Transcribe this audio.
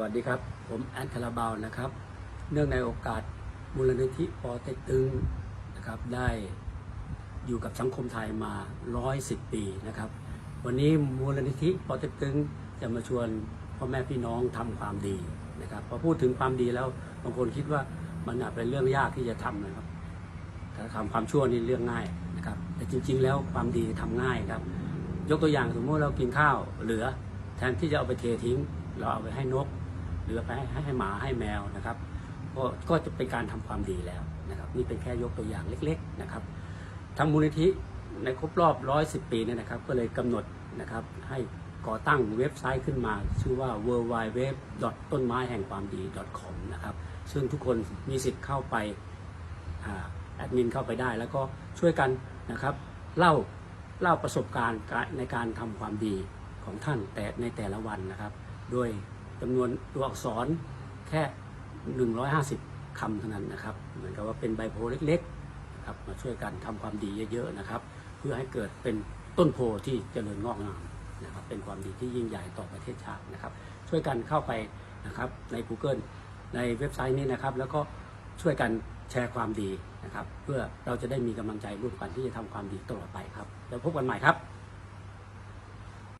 วัสดีครับ ผมแอนคาราบาวนะครับ เนื่องในโอกาสมูลนิธิปอเต็กตึงนะครับได้อยู่กับสังคมไทยมา 110 ปีนะครับ วันนี้มูลนิธิปอเต็กตึงจะมาชวนพ่อแม่พี่น้องทำความดีนะครับพอพูดถึงความดีแล้วบางคนคิดว่ามันอาจเป็นเรื่องยากที่จะทำนะครับถ้าทำความชั่วนี่เรื่องง่ายนะครับแต่จริง ๆ แล้วความดีทำง่ายครับ ยกตัวอย่างสมมติเรากินข้าวเหลือแทนที่จะเอาไปเททิ้ง เราเอาไปให้นก หรือไปให้ให้หมาให้แมวนะครับก็ก็จะเป็นการทำความดีแล้วนะครับ นี่เป็นแค่ยกตัวอย่างเล็ก ๆนะครับทางมูลนิธิในครบรอบ 110 ปีเนี่ยนะครับ ก็เลยกำหนดนะครับให้ก่อตั้งเว็บไซต์ขึ้นมา ชื่อว่า w w w ต้นไม้แห่งความดี .com นะครับ ซึ่งทุกคนมีสิทธิ์เข้าไปอแอดมินเข้าไปได้ แล้วก็ช่วยกันนะครับเล่าเล่าประสบการณ์ในการทำความดีของท่านแต่ในแต่ละวันนะครับโดย จำนวนตัวอักษรแค่ 150คำเท่านั้นนะครับ เหมือนกับว่าเป็นใบโพเล็กๆนะครับมาช่วยกันทำความดีเยอะๆนะครับ เพื่อให้เกิดเป็นต้นโพที่เจริญงอกงามนะครับ เป็นความดีที่ยิ่งใหญ่ต่อประเทศชาตินะครับ ช่วยกันเข้าไปนะครับใน Google ในเว็บไซต์นี้นะครับ แล้วก็ช่วยกันแชร์ความดีนะครับ เพื่อเราจะได้มีกำลังใจร่วมกันที่จะทำความดีตลอดไปครับ แล้วพบกันใหม่ครับ